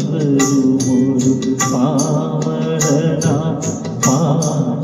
പ്രാണസഖിയാവരുമൊരു പാമരന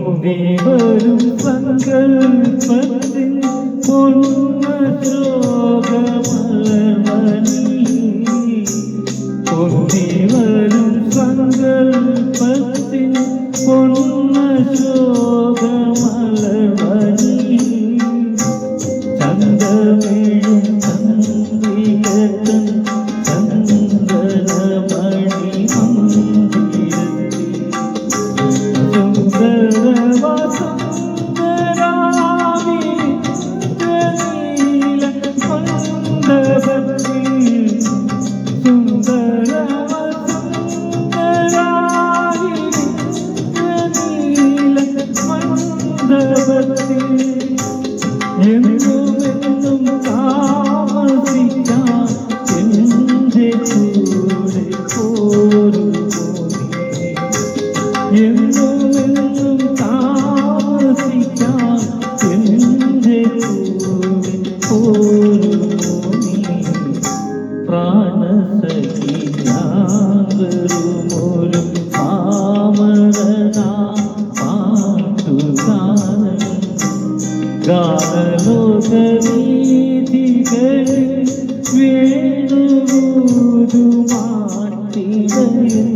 ஓம்பி வரும் சங்கல்பத்தில் பொன்மோக மலர்மணி ஓம்பி வரும் சங்கல்பத்தில் பொன்மோக மலர்மணி சந்தமிழும் சந்திகள் വേണുകൂതു മാറ്റിടയും